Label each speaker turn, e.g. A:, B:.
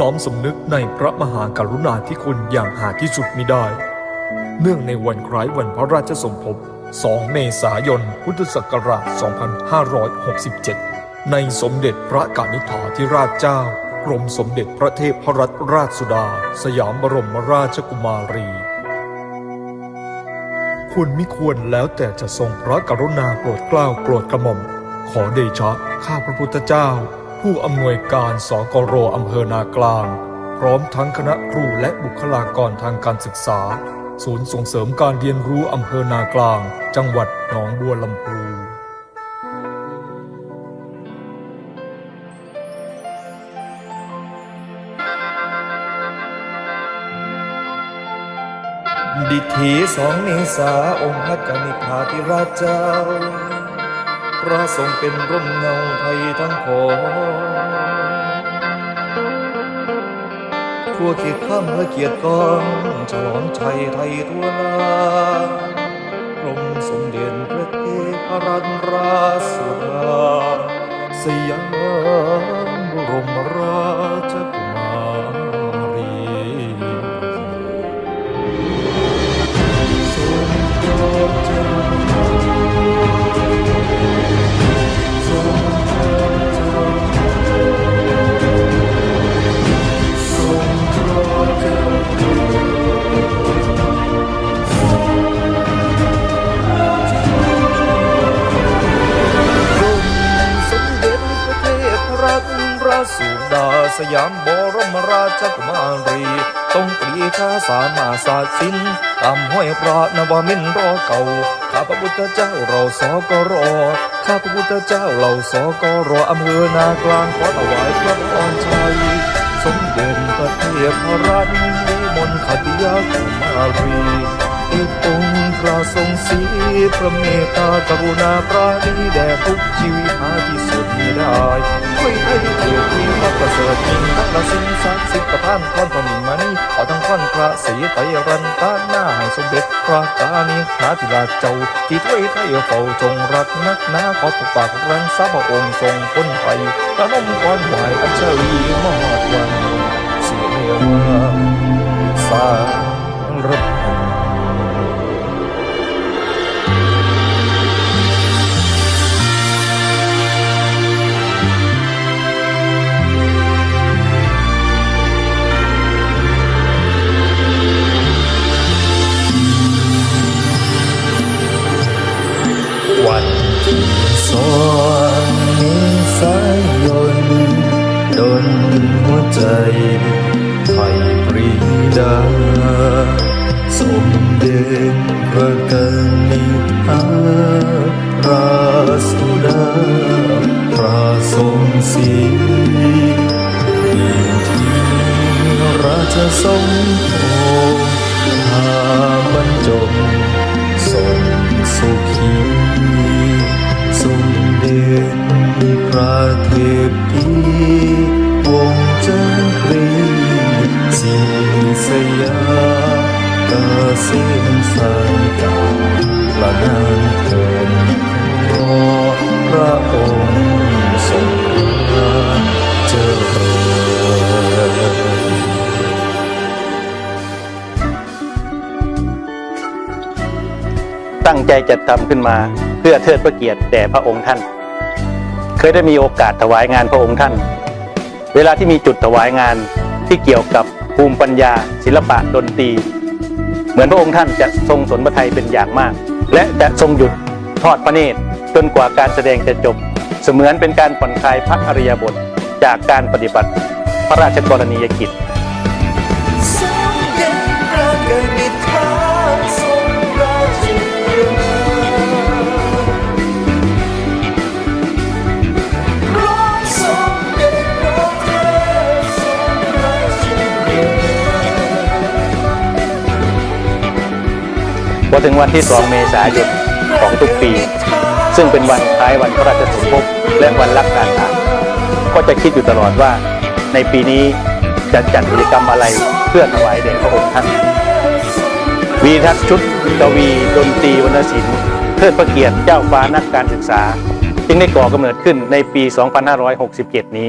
A: น้อมสำนึกในพระมหากรุณาธิคุณอย่างหาที่สุดมิได้ เนื่องในวันคล้ายวันพระราชสมภพ 2 เมษายน พุทธศักราช 2567 ในสมเด็จพระกนิษฐาธิราชเจ้า กรมสมเด็จพระเทพรัตนราชสุดา สยามบรมราชกุมารี ควรมิควรแล้วแต่จะทรงพระกรุณาโปรดเกล้าโปรดกระหม่อม ขอเดชะข้าพระพุทธเจ้า ผู้อำนวยการสกรอำเภอนากลาง พร้อมทั้งคณะครูและบุคลากรทางการศึกษา ศูนย์ส่งเสริมการเรียนรู้อำเภอนากลาง จังหวัดหนองบัวลำพูดิถีสองเมษาองค์พระกนิษฐาธิราชเจ้า ระทรงเป็นร่มเงาไทยทั้งพองทั่วเขตข้ามและเกียรติกองฉลองชัยไทยทั่วลากรมสมเด็จพระเทพรัตนราชสุดาสยามบรมราช ตนราสุดาสยามบรมราชกุมารีต้องปรีชาสามาศาสตร์ศิลป์ตามห้อยพระนวมินรอเก่า ข้าพระพุทธเจ้าเราสกรอ ข้าพระพุทธเจ้าเราสกรออำเภอนากลางขอถวายพระพรชัย สมเด็จพระเทพรัตนวิมลคติยากุมารีอีกองค์พระทรงศรีพระเมตตากรุณาปราณีแด่ทุกชีวิตหาที่สุดมิได้ เสริฐยิ่งทั้งละสิ่งศักดิ์สิทธิ์ประทานพรต่อมินมานี่ขอทั้งท้อนพระศรีไตรรันตาหน้าให้สมเด็จพระกาณิหาธิราชเจ้าที่ถ้วยไทยเฝ้าจงรักนักหนาขอปกปักรังสาพระองค์ทรงพ้นไปพระนมก้อนไหวอัญชลีมอดวันสิเรวา สองเมษายยนดนหัวใจไทยปรีดา สมเด็จพระกนิษฐาราสุดาพระทรงศรีมีที่ราชทรงโปรดพาบรรจง
B: ตั้งใจจัดทำขึ้นมา เพื่อเทิดพระเกียรติแด่พระองค์ท่าน เคยได้มีโอกาสถวายงานพระองค์ท่าน เวลาที่มีจุดถวายงานที่เกี่ยวกับภูมิปัญญา ศิลปะดนตรี เหมือนพระองค์ท่านจะทรงสนพระทัยเป็นอย่างมาก และจะทรงหยุดทอดพระเนตรจนกว่าการแสดงจะจบ เสมือนเป็นการผ่อนคลายพระอริยบทจากการปฏิบัติพระราชกรณียกิจ
A: พอ
B: ถึงวันที่ 2 เมษายนของทุกปี ซึ่งเป็นวันคล้ายวันพระราชสมภพและวันรักการทหารก็จะคิดอยู่ตลอดว่า ในปีนี้จะจัดกิจกรรมอะไรเพื่อถวายแด่พระองค์ท่านวีทัศชุดกวีดนตรีวรรณศิลป์เทิดพระเกียรติเจ้าฟ้านักการศึกษา จึงได้ก่อกำเนิดขึ้นในปี 2567 นี้